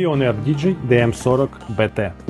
Pioneer DJ DM40 BT.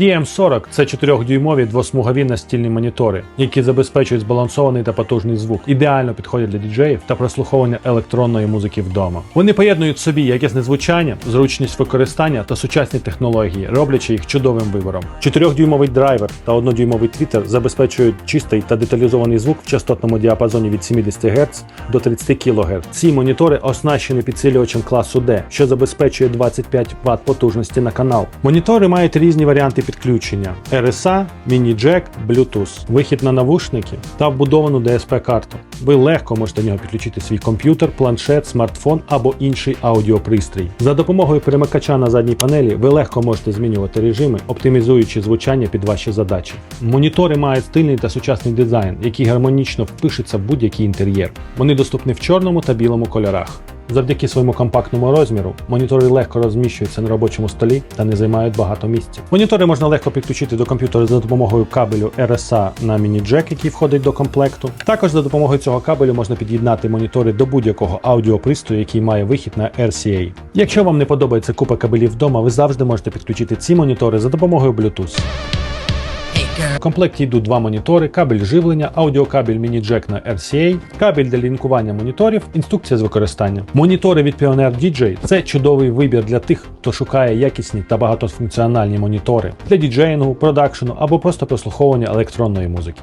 DM40 це 4-дюймові двосмугові настільні монітори, які забезпечують збалансований та потужний звук, ідеально підходять для діджеїв та прослуховування електронної музики вдома. Вони поєднують собі якісне звучання, зручність використання та сучасні технології, роблячи їх чудовим вибором. 4-дюймовий драйвер та 1-дюймовий твітер забезпечують чистий та деталізований звук в частотному діапазоні від 70 Гц до 30 кГц. Ці монітори оснащені підсилювачем класу D, що забезпечує 25 Вт потужності на канал. Монітори мають різні варіанти підключення: RSA, міні-джек, Bluetooth, вихід на навушники та вбудовану DSP-карту. Ви легко можете нього підключити свій комп'ютер, планшет, смартфон або інший аудіопристрій. За допомогою перемикача на задній панелі ви легко можете змінювати режими, оптимізуючи звучання під ваші задачі. Монітори мають стильний та сучасний дизайн, який гармонічно впишеться в будь-який інтер'єр. Вони доступні в чорному та білому кольорах. Завдяки своєму компактному розміру монітори легко розміщуються на робочому столі та не займають багато місця. Монітори можна легко підключити до комп'ютера за допомогою кабелю RSA на міні-джек, який входить до комплекту. Також за допомогою цього кабелю можна під'єднати монітори до будь-якого аудіопристрою, який має вихід на RCA. Якщо вам не подобається купа кабелів вдома, ви завжди можете підключити ці монітори за допомогою Bluetooth. В комплекті йдуть два монітори, кабель живлення, аудіокабель міні-джек на RCA, кабель для лінкування моніторів, інструкція з використання. Монітори від Pioneer DJ це чудовий вибір для тих, хто шукає якісні та багатофункціональні монітори для діджеїнгу, продакшену або просто прослуховування електронної музики.